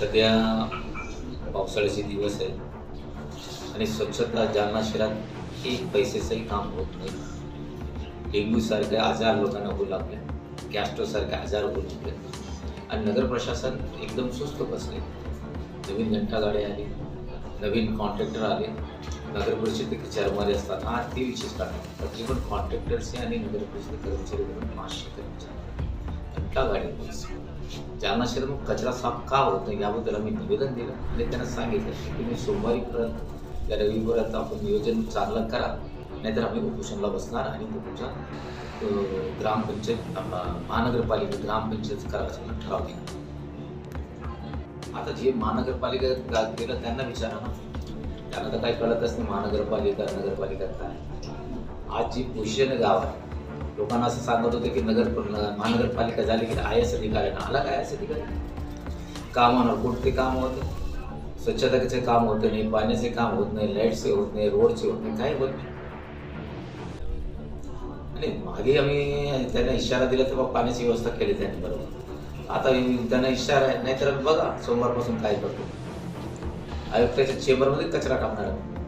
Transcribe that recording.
सध्या पावसाळ्याचे दिवस आहे आणि स्वच्छता जालना शहरात एक पैसेचंही काम होत नाही. डेंग्यूसारखे आजार लोकांना होऊ लागले. गॅस्ट्रोसारखे आजार होऊ लागले. आणि नगर प्रशासन एकदम सुस्त बसले. नवीन घंटागाडी आली. नवीन कॉन्ट्रॅक्टर आले. नगर परिषदेचे कर्मचारी असतात. हा ते विशेष कारण तकरीबन कॉन्ट्रॅक्टर्सचे आणि नगर परिषद कर्मचारी मिळून पाचशे कर्मचारी. घंटागाडी जालना शहरात कचरा साफ का होत नाही याबद्दल आम्ही निवेदन दिलं. आणि त्यांना सांगितलं की तुम्ही सोमवारीपर्यंत या रविवारात आपण नियोजन चांगलं करा नाहीतर आम्ही उपोषणला बसणार आणि तुमच्या ग्रामपंचायत आपला महानगरपालिका ग्रामपंचायत करायचा ठराव दिला आता जे महानगरपालिका गेलं त्यांना विचारा ना. त्यांना तर काही कळतच नाही महानगरपालिका नगरपालिका काय. आज जी पोझिशन आहे लोकांना असं सांगत होते की नगर महानगरपालिका झाली की आय एस अधिकाऱ्यांना आला काय एस अधिकारी काम होणार. कोणते काम होतं? स्वच्छतेचे काम होत नाही पाण्याचे काम होत नाही लाईटचे होत नाही रोडचे होत नाही काही होत नाही. आणि मागे आम्ही त्यांना इशारा दिला तेव्हा पाण्याची व्यवस्था केली त्यांनी बरोबर. आता त्यांना इशारा आहे. नाहीतर बघा सोमवारपासून काय करतो. आयुक्ताच्या चेंबरमध्ये कचरा टाकणार आहे.